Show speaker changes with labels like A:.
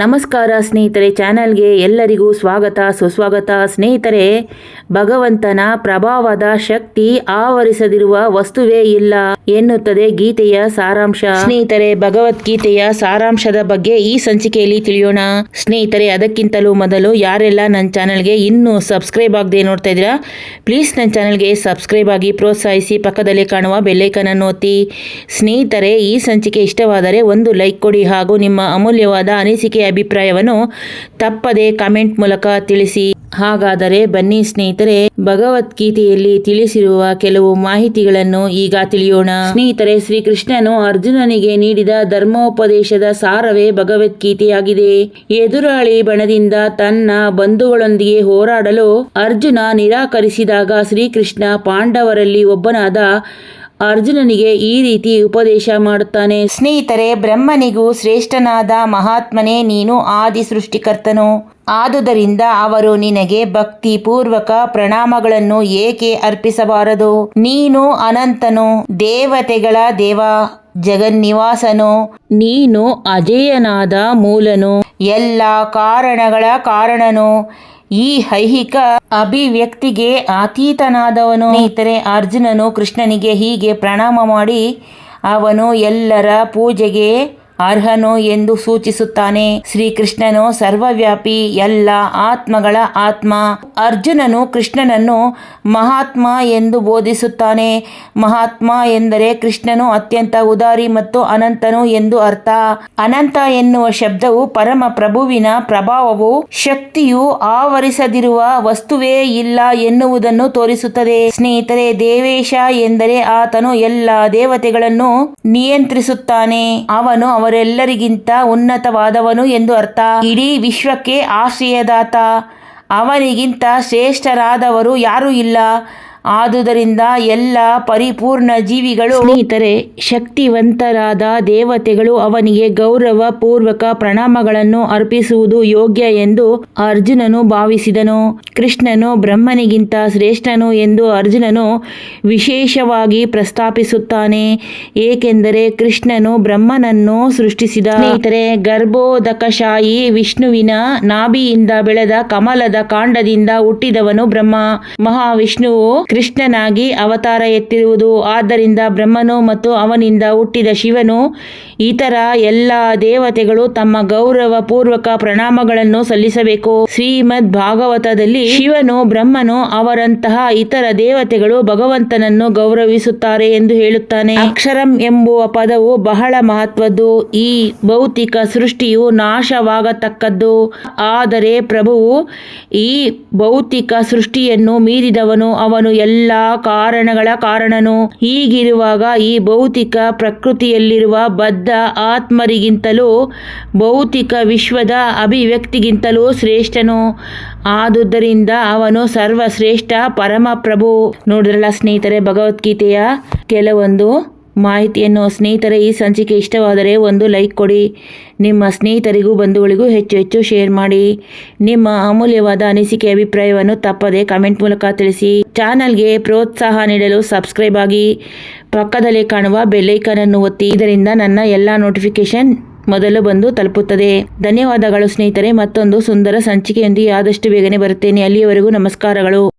A: ನಮಸ್ಕಾರ ಸ್ನೇಹಿತರೆ, ಚಾನಲ್ಗೆ ಎಲ್ಲರಿಗೂ ಸ್ವಾಗತ, ಸುಸ್ವಾಗತ. ಸ್ನೇಹಿತರೆ, ಭಗವಂತನ ಪ್ರಭಾವದ ಶಕ್ತಿ ಆವರಿಸದಿರುವ ವಸ್ತುವೇ ಇಲ್ಲ ಎನ್ನುತ್ತದೆ ಗೀತೆಯ ಸಾರಾಂಶ. ಸ್ನೇಹಿತರೆ, ಭಗವದ್ಗೀತೆಯ ಸಾರಾಂಶದ ಬಗ್ಗೆ ಈ ಸಂಚಿಕೆಯಲ್ಲಿ ತಿಳಿಯೋಣ. ಸ್ನೇಹಿತರೆ, ಅದಕ್ಕಿಂತಲೂ ಮೊದಲು ಯಾರೆಲ್ಲ ನನ್ನ ಚಾನಲ್ಗೆ ಇನ್ನೂ ಸಬ್ಸ್ಕ್ರೈಬ್ ಆಗದೆ ನೋಡ್ತಾ ಇದ್ದೀರಾ, ಪ್ಲೀಸ್ ನನ್ನ ಚಾನಲ್ಗೆ ಸಬ್ಸ್ಕ್ರೈಬ್ ಆಗಿ ಪ್ರೋತ್ಸಾಹಿಸಿ, ಪಕ್ಕದಲ್ಲಿ ಕಾಣುವ ಬೆಲ್ಲೈಕನ್ ಅನ್ನು ಒತ್ತಿ. ಸ್ನೇಹಿತರೆ, ಈ ಸಂಚಿಕೆ ಇಷ್ಟವಾದರೆ ಒಂದು ಲೈಕ್ ಕೊಡಿ ಹಾಗೂ ನಿಮ್ಮ ಅಮೂಲ್ಯವಾದ ಅನಿಸಿಕೆ ಅಭಿಪ್ರಾಯವನ್ನು ತಪ್ಪದೆ ಕಾಮೆಂಟ್ ಮೂಲಕ ತಿಳಿಸಿ. ಹಾಗಾದರೆ ಬನ್ನಿ ಸ್ನೇಹಿತರೆ, ಭಗವದ್ಗೀತೆಯಲ್ಲಿ ತಿಳಿಸಿರುವ ಕೆಲವು ಮಾಹಿತಿಗಳನ್ನು ಈಗ ತಿಳಿಯೋಣ. ಸ್ನೇಹಿತರೆ, ಶ್ರೀಕೃಷ್ಣನು ಅರ್ಜುನನಿಗೆ ನೀಡಿದ ಧರ್ಮೋಪದೇಶದ ಸಾರವೇ ಭಗವದ್ಗೀತೆಯಾಗಿದೆ. ಎದುರಾಳಿ ಬಣದಿಂದ ತನ್ನ ಬಂಧುಗಳೊಂದಿಗೆ ಹೋರಾಡಲು ಅರ್ಜುನ ನಿರಾಕರಿಸಿದಾಗ ಶ್ರೀಕೃಷ್ಣ ಪಾಂಡವರಲ್ಲಿ ಒಬ್ಬನಾದ ಅರ್ಜುನನಿಗೆ ಈ ರೀತಿ ಉಪದೇಶ ಮಾಡುತ್ತಾನೆ. ಸ್ನೇಹಿತರೆ ಬ್ರಹ್ಮನಿಗೂ ಶ್ರೇಷ್ಠನಾದ ಮಹಾತ್ಮನೇ ನೀನು ಆದಿ ಸೃಷ್ಟಿಕರ್ತನು. ಆದುದರಿಂದ ಅವರು ನಿನಗೆ ಭಕ್ತಿ ಪೂರ್ವಕ ಪ್ರಣಾಮಗಳನ್ನು ಏಕೆ ಅರ್ಪಿಸಬಾರದು? ನೀನು ಅನಂತನು ದೇವತೆಗಳ ದೇವ ಜಗನ್ನಿವಾಸನು. ನೀನು ಅಜೇಯನಾದ ಮೂಲನು. ಎಲ್ಲ ಕಾರಣಗಳ ಕಾರಣನು. ಈ ಐಹಿಕ ಅಭಿವ್ಯಕ್ತಿಗೆ ಅತೀತನಾದವನು. ಇತರೆ ಅರ್ಜುನನು ಕೃಷ್ಣನಿಗೆ ಹೀಗೆ ಪ್ರಣಾಮ ಮಾಡಿ ಅವನು ಎಲ್ಲರ ಪೂಜೆಗೆ ಅರ್ಹನು ಎಂದು ಸೂಚಿಸುತ್ತಾನೆ. ಶ್ರೀಕೃಷ್ಣನು ಸರ್ವವ್ಯಾಪಿ, ಎಲ್ಲ ಆತ್ಮಗಳ ಆತ್ಮ. ಅರ್ಜುನನು ಕೃಷ್ಣನನ್ನು ಮಹಾತ್ಮ ಎಂದು ಬೋಧಿಸುತ್ತಾನೆ. ಮಹಾತ್ಮ ಎಂದರೆ ಕೃಷ್ಣನು ಅತ್ಯಂತ ಉದಾರಿ ಮತ್ತು ಅನಂತನು ಎಂದು ಅರ್ಥ. ಅನಂತ ಎನ್ನುವ ಶಬ್ದವು ಪರಮ ಪ್ರಭುವಿನ ಪ್ರಭಾವವು ಶಕ್ತಿಯು ಆವರಿಸದಿರುವ ವಸ್ತುವೇ ಇಲ್ಲ ಎನ್ನುವುದನ್ನು ತೋರಿಸುತ್ತದೆ. ಸ್ನೇಹಿತರೆ, ದೇವೇಶ ಎಂದರೆ ಆತನು ಎಲ್ಲ ದೇವತೆಗಳನ್ನು ನಿಯಂತ್ರಿಸುತ್ತಾನೆ. ಅವನು ಅವರೆಲ್ಲರಿಗಿಂತ ಉನ್ನತವಾದವನು ಎಂದು ಅರ್ಥ. ಇಡೀ ವಿಶ್ವಕ್ಕೆ ಆಶ್ರಯದಾತ. ಅವನಿಗಿಂತ ಶ್ರೇಷ್ಠರಾದವರು ಯಾರೂ ಇಲ್ಲ. ಆದುದರಿಂದ ಎಲ್ಲ ಪರಿಪೂರ್ಣ ಜೀವಿಗಳು ಸ್ನೇಹಿತರೆ ಶಕ್ತಿವಂತರಾದ ದೇವತೆಗಳು ಅವನಿಗೆ ಗೌರವ ಪೂರ್ವಕ ಪ್ರಣಾಮಗಳನ್ನು ಅರ್ಪಿಸುವುದು ಯೋಗ್ಯ ಎಂದು ಅರ್ಜುನನು ಭಾವಿಸಿದನು. ಕೃಷ್ಣನು ಬ್ರಹ್ಮನಿಗಿಂತ ಶ್ರೇಷ್ಠನು ಎಂದು ಅರ್ಜುನನು ವಿಶೇಷವಾಗಿ ಪ್ರಸ್ತಾಪಿಸುತ್ತಾನೆ. ಏಕೆಂದರೆ ಕೃಷ್ಣನು ಬ್ರಹ್ಮನನ್ನು ಸೃಷ್ಟಿಸಿದ ಸ್ನೇಹಿತರೆ ಗರ್ಭೋದಕಶಾಯಿ ವಿಷ್ಣುವಿನ ನಾಭಿಯಿಂದ ಬೆಳೆದ ಕಮಲದ ಕಾಂಡದಿಂದ ಹುಟ್ಟಿದವನು ಬ್ರಹ್ಮ. ಮಹಾವಿಷ್ಣುವು ಕೃಷ್ಣನಾಗಿ ಅವತಾರ ಎತ್ತಿರುವುದು. ಆದ್ದರಿಂದ ಬ್ರಹ್ಮನು ಮತ್ತು ಅವನಿಂದ ಹುಟ್ಟಿದ ಶಿವನು, ಇತರ ಎಲ್ಲ ದೇವತೆಗಳು ತಮ್ಮ ಗೌರವ ಪೂರ್ವಕ ಪ್ರಣಾಮಗಳನ್ನು ಸಲ್ಲಿಸಬೇಕು. ಶ್ರೀಮದ್ ಭಾಗವತದಲ್ಲಿ ಶಿವನು, ಬ್ರಹ್ಮನು ಅವರಂತಹ ಇತರ ದೇವತೆಗಳು ಭಗವಂತನನ್ನು ಗೌರವಿಸುತ್ತಾರೆ ಎಂದು ಹೇಳುತ್ತಾನೆ. ಅಕ್ಷರಂ ಎಂಬುವ ಪದವು ಬಹಳ ಮಹತ್ವದ್ದು. ಈ ಭೌತಿಕ ಸೃಷ್ಟಿಯು ನಾಶವಾಗತಕ್ಕದ್ದು. ಆದರೆ ಪ್ರಭುವು ಈ ಭೌತಿಕ ಸೃಷ್ಟಿಯನ್ನು ಮೀರಿದವನು, ಅವನು ಎಲ್ಲ ಕಾರಣಗಳ ಕಾರಣನು. ಹೀಗಿರುವಾಗ ಈ ಭೌತಿಕ ಪ್ರಕೃತಿಯಲ್ಲಿರುವ ಬದ್ಧ ಆತ್ಮರಿಗಿಂತಲೂ ಭೌತಿಕ ವಿಶ್ವದ ಅಭಿವ್ಯಕ್ತಿಗಿಂತಲೂ ಶ್ರೇಷ್ಠನು. ಆದುದರಿಂದ ಅವನು ಸರ್ವಶ್ರೇಷ್ಠ ಪರಮಪ್ರಭು. ನೋಡಿದ್ರಲ್ಲ ಸ್ನೇಹಿತರೆ ಭಗವದ್ಗೀತೆಯ ಕೆಲವೊಂದು ಮಾಹಿತಿಯನ್ನು ಸ್ನೇಹಿತರೆ, ಈ ಸಂಚಿಕೆ ಇಷ್ಟವಾದರೆ ಒಂದು ಲೈಕ್ ಕೊಡಿ. ನಿಮ್ಮ ಸ್ನೇಹಿತರಿಗೂ ಬಂಧುಗಳಿಗೂ ಹೆಚ್ಚು ಹೆಚ್ಚು ಶೇರ್ ಮಾಡಿ. ನಿಮ್ಮ ಅಮೂಲ್ಯವಾದ ಅನಿಸಿಕೆ ಅಭಿಪ್ರಾಯವನ್ನು ತಪ್ಪದೆ ಕಮೆಂಟ್ ಮೂಲಕ ತಿಳಿಸಿ. ಚಾನಲ್ಗೆ ಪ್ರೋತ್ಸಾಹ ನೀಡಲು ಸಬ್ಸ್ಕ್ರೈಬ್ ಆಗಿ. ಪಕ್ಕದಲ್ಲಿ ಕಾಣುವ ಬೆಲ್ಲೈಕನ್ ಅನ್ನು ಒತ್ತಿ. ಇದರಿಂದ ನನ್ನ ಎಲ್ಲ ನೋಟಿಫಿಕೇಶನ್ ಮೊದಲು ಬಂದು ತಲುಪುತ್ತದೆ. ಧನ್ಯವಾದಗಳು ಸ್ನೇಹಿತರೆ, ಮತ್ತೊಂದು ಸುಂದರ ಸಂಚಿಕೆಯೊಂದಿಗೆ ಆದಷ್ಟು ಬೇಗನೆ ಬರುತ್ತೇನೆ. ಅಲ್ಲಿಯವರೆಗೂ ನಮಸ್ಕಾರಗಳು.